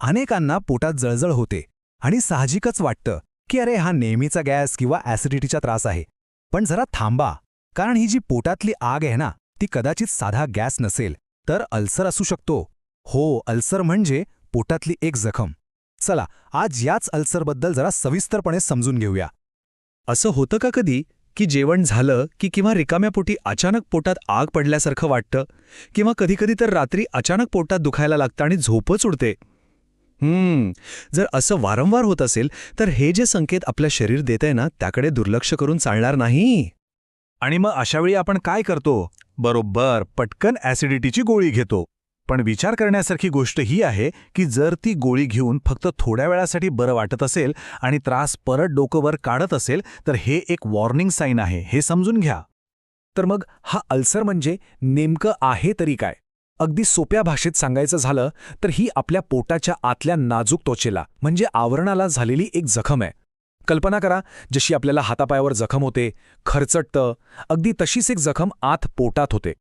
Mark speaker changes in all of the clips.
Speaker 1: अनेकांना पोटात जळजळ होते आणि साहजिकच वाटतं की अरे हा नेहमीचा गॅस किंवा ॲसिडिटीचा त्रास आहे. पण जरा थांबा कारण ही जी पोटातली आग आहे ना ती कदाचित साधा गॅस नसेल तर अल्सर असू शकतो. हो अल्सर म्हणजे पोटातली एक जखम. चला आज याच अल्सरबद्दल जरा सविस्तरपणे समजून घेऊया.
Speaker 2: असं होतं का कधी की जेवण झालं की किंवा रिकाम्या पोटी अचानक पोटात आग पडल्यासारखं वाटतं? किंवा कधीकधी तर रात्री अचानक पोटात दुखायला लागतं आणि झोपच उडते? हम्म. जर असं वारंवार होत असेल तर हे जे संकेत आपलं शरीर देतंय ना त्याकडे दुर्लक्ष करून चालणार नाही.
Speaker 1: आणि मग अशावेळी आपण काय करतो? बरोबर पटकन ॲसिडिटीची गोळी घेतो. पण विचार करण्यासारखी गोष्ट ही आहे की जर ती गोळी घेऊन फक्त थोड्या वेळासाठी बरं वाटत असेल आणि त्रास परत डोकंवर काढत असेल तर हे एक वॉर्निंग साईन आहे. हे समजून घ्या. तर मग हा अल्सर म्हणजे नेमकं आहे तरी काय? अगदी सोप्या भाषेत सांगायचं झालं तर ही आपल्या पोटाच्या आतल्या नाजूक त्वचेला म्हणजे आवरणाला झालेली एक जखम आहे. कल्पना करा जशी आपल्याला हातापायावर जखम होते खरचटतं अगदी तशीच एक जखम आत पोटात होते.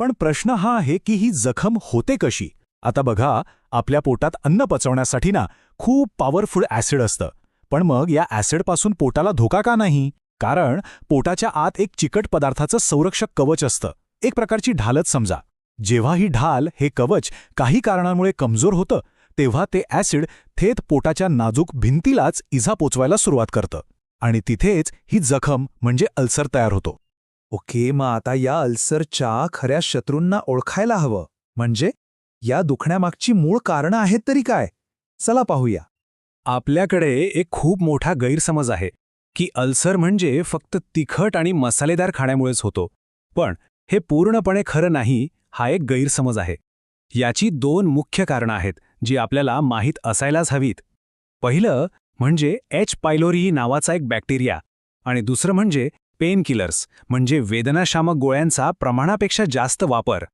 Speaker 1: पण प्रश्न हा आहे की ही जखम होते कशी? आता बघा आपल्या पोटात अन्न पचवण्यासाठी ना खूप पॉवरफुल ॲसिड असतं. पण मग या ॲसिडपासून पोटाला धोका का नाही? कारण पोटाच्या आत एक चिकट पदार्थाचं संरक्षक कवच असतं. एक प्रकारची ढालच समजा. जेव्हा ही ढाल हे कवच काही कारणामुळे कमजोर होतं तेव्हा ते ॲसिड थेट पोटाच्या नाजूक भिंतीलाच इजा पोचवायला सुरुवात करतं. आणि तिथेच ही जखम म्हणजे अल्सर तयार होतो. ओके मग आता या अल्सरच्या खऱ्या शत्रूंना ओळखायला हवं. म्हणजे या दुखण्यामागची मूळ कारणं आहेत तरी काय? चला पाहूया. आपल्याकडे एक खूप मोठा गैरसमज आहे की अल्सर म्हणजे फक्त तिखट आणि मसालेदार खाण्यामुळेच होतो. पण हे पूर्णपणे खरं नाही हा एक गैरसमज आहे. याची दोन मुख्य कारणं आहेत जी आपल्याला माहीत असायलाच हवीत. पहिलं म्हणजे एच. पायलोरी नावाचा एक बॅक्टेरिया आणि दुसरं म्हणजे पेन किलर्स म्हणजे वेदनाशामक गोळ्यांचा प्रमाणापेक्षा जास्त वापर.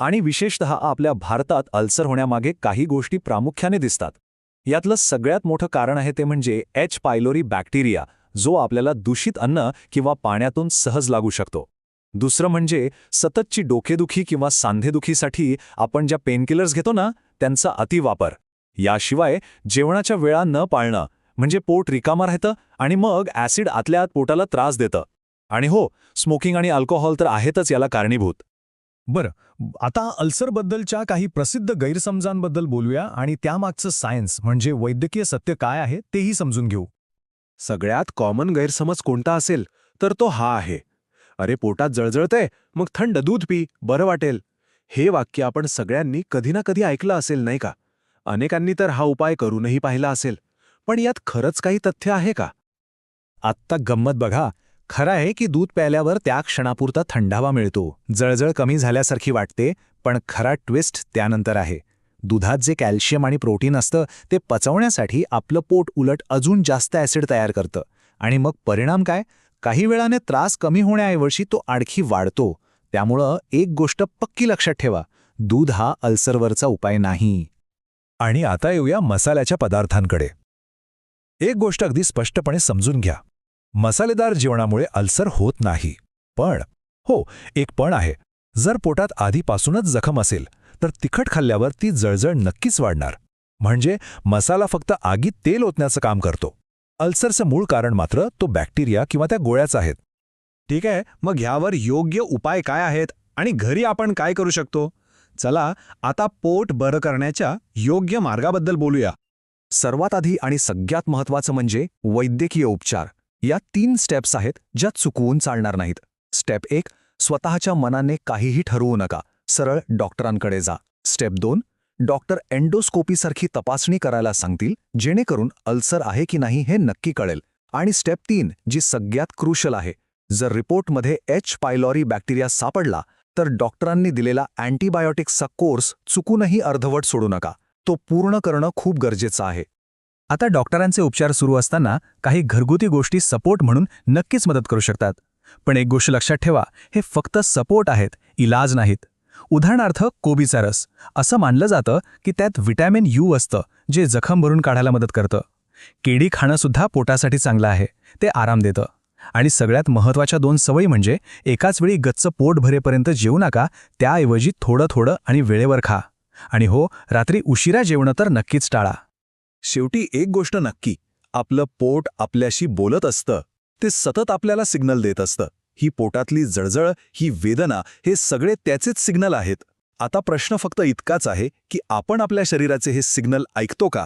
Speaker 1: आणि विशेषतः आपल्या भारतात अल्सर होण्यामागे काही गोष्टी प्रामुख्याने दिसतात. यातलं सगळ्यात मोठं कारण आहे ते म्हणजे एच. पायलोरी बॅक्टेरिया जो आपल्याला दूषित अन्न किंवा पाण्यातून सहज लागू शकतो. दुसरं म्हणजे सततची डोकेदुखी किंवा सांधेदुखीसाठी आपण ज्या पेनकिलर्स घेतो ना त्यांचा अतिवापर. याशिवाय जेवणाच्या वेळा न पाळणं म्हणजे पोट रिकामा राहतं आणि मग ॲसिड आतल्या आत पोटाला त्रास देतं. आणि हो स्मोकिंग आणि अल्कोहोल तर आहेतच याला कारणीभूत. बरं आता अल्सरबद्दलच्या काही प्रसिद्ध गैरसमजांबद्दल बोलूया आणि त्यामागचं सायन्स म्हणजे वैद्यकीय सत्य काय आहे तेही समजून घेऊ.
Speaker 2: सगळ्यात कॉमन गैरसमज कोणता असेल तर तो हा आहे. अरे पोटात जळजळतंय मग थंड दूध पी बरं वाटेल. हे वाक्य आपण सगळ्यांनी कधी ना कधी ऐकलं असेल नाही का? अनेकांनी तर हा उपाय करूनही पाहिला असेल पण यात खरंच काही तथ्य आहे का?
Speaker 1: आत्ता गंमत बघा. खरं आहे की दूध प्यायल्यावर त्या क्षणापुरता थंडावा मिळतो. जळजळ कमी झाल्यासारखी वाटते पण खरा ट्विस्ट त्यानंतर आहे. दुधात जे कॅल्शियम आणि प्रोटीन असतं ते पचवण्यासाठी आपलं पोट उलट अजून जास्त ॲसिड तयार करतं. आणि मग परिणाम काय? काही वेळाने त्रास कमी होण्याऐवजी तो आणखी वाढतो. त्यामुळं एक गोष्ट पक्की लक्षात ठेवा दूध हा अल्सरवरचा उपाय नाही. आणि आता येऊया मसाल्याच्या पदार्थांकडे. एक गोष्ट अगदी स्पष्टपणे समजून घ्या. मसालेदार जेवणामुळे अल्सर होत नाही. पण हो एक पण आहे. जर पोटात आधीपासूनच जखम असेल तर तिखट खाल्ल्यावर ती जळजळ नक्कीच वाढणार. म्हणजे मसाला फक्त आगीत तेल ओतण्याचं काम करतो. अल्सरचं मूळ कारण मात्र तो बॅक्टेरिया किंवा त्या गोळ्याच आहेत.
Speaker 2: ठीक आहे मग ह्यावर योग्य उपाय काय आहेत आणि घरी आपण काय करू शकतो? चला आता पोट बरं करण्याच्या योग्य मार्गाबद्दल बोलूया.
Speaker 1: सर्वात आधी आणि सगळ्यात महत्त्वाचं म्हणजे वैद्यकीय उपचार. या तीन स्टेप्स आहेत ज्या चुकवून चालणार नाहीत. स्टेप एक स्वतःच्या मनाने काहीही ठरवू नका. सरळ डॉक्टरांकडे जा. स्टेप दोन डॉक्टर अँडोस्कोपीसारखी तपासणी करायला सांगतील जेणेकरून अल्सर आहे की नाही हे नक्की कळेल. आणि स्टेप तीन जी सगळ्यात क्रुशल आहे जर रिपोर्टमध्ये एच. पायलॉरी बॅक्टेरिया सापडला तर डॉक्टरांनी दिलेला अँटीबायोटिक्सचा कोर्स चुकूनही अर्धवट सोडू नका. तो पूर्ण करणं खूप गरजेचं आहे. आता डॉक्टरांचे उपचार सुरू असताना काही घरगुती गोष्टी सपोर्ट म्हणून नक्कीच मदत करू शकतात. पण एक गोष्ट लक्षात ठेवा हे फक्त सपोर्ट आहेत इलाज नाहीत. उदाहरणार्थ कोबीचा रस असं मानलं जातं की त्यात व्हिटॅमिन यू असतं जे जखम भरून काढायला मदत करतं. केळी खाणंसुद्धा पोटासाठी चांगलं आहे ते आराम देतं. आणि सगळ्यात महत्त्वाच्या दोन सवयी म्हणजे एकाच वेळी गच्च पोट भरेपर्यंत जेवू नका त्याऐवजी थोडं थोडं आणि वेळेवर खा. आणि हो रात्री उशिरा जेवणं तर नक्कीच टाळा.
Speaker 3: शेवटी एक गोष्ट नक्की आपलं पोट आपल्याशी बोलत असतं ते सतत आपल्याला सिग्नल देत असतं. ही पोटातली जळजळ ही वेदना हे सगळे त्याचेच सिग्नल आहेत. आता प्रश्न फक्त इतकाच आहे की आपण आपल्या शरीराचे हे सिग्नल ऐकतो का?